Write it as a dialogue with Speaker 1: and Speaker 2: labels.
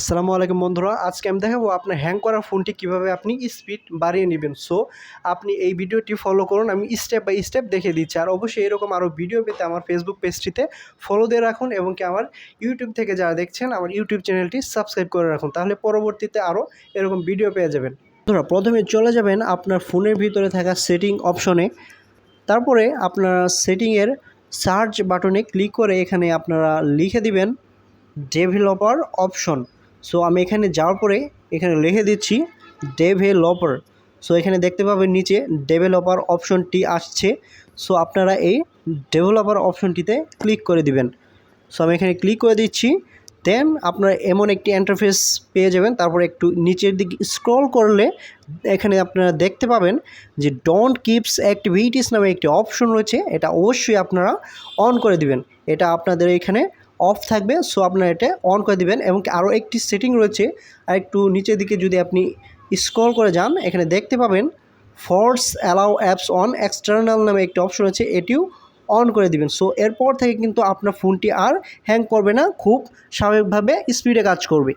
Speaker 1: আসসালামু আলাইকুম বন্ধুরা, আজকে আমি দেখাবো আপনার হ্যাং করা ফোনটি কীভাবে আপনি স্পিড বাড়িয়ে নেবেন। সো আপনি এই ভিডিওটি ফলো করুন, আমি স্টেপ বাই স্টেপ দেখে দিচ্ছি। আর অবশ্যই এরকম আরও ভিডিও পেতে আমার ফেসবুক পেজটিতে ফলো দিয়ে রাখুন এবং কি আমার ইউটিউব থেকে যারা দেখছেন, আমার ইউটিউব চ্যানেলটি সাবস্ক্রাইব করে রাখুন। তাহলে পরবর্তীতে আরও এরকম ভিডিও পেয়ে যাবেন। বন্ধুরা, প্রথমে চলে যাবেন আপনার ফোনের ভিতরে থাকা সেটিং অপশনে তারপরে আপনার সেটিংয়ের সার্চ বাটনে ক্লিক করে এখানে আপনারা লিখে দিবেন ডেভেলপার অপশন সো আমি এখানে যাওয়ার পরে এখানে লিখে দিচ্ছি ডেভেলপার সো এখানে দেখতে পাবেন নিচে ডেভেলপার অপশনটি আসছে। সো আপনারা এই ডেভেলপার অপশনটিতে ক্লিক করে দিবেন। সো আমি এখানে ক্লিক করে দিচ্ছি। দেন আপনারা এমন একটি ইন্টারফেস পেয়ে যাবেন। তারপর একটু নিচের দিকে স্ক্রল করলে এখানে আপনারা দেখতে পাবেন যে ডোন্ট কিপস অ্যাক্টিভিটিস নামে একটি অপশন রয়েছে। এটা অবশ্যই আপনারা অন করে দিবেন। এটা আপনাদের এখানে অফ থাকবে সো আপনার এটা অন করে দেবেন এবং আরও একটি সেটিং রয়েছে, আর একটু নিচের দিকে যদি আপনি স্ক্রল করে যান, এখানে দেখতে পাবেন force allow apps on external নামে একটি অপশন আছে এটিও অন করে দিবেন। সো এরপর থেকে কিন্তু আপনার ফোনটি আর হ্যাং করবে না, খুব স্বাভাবিকভাবে স্পিডে কাজ করবে।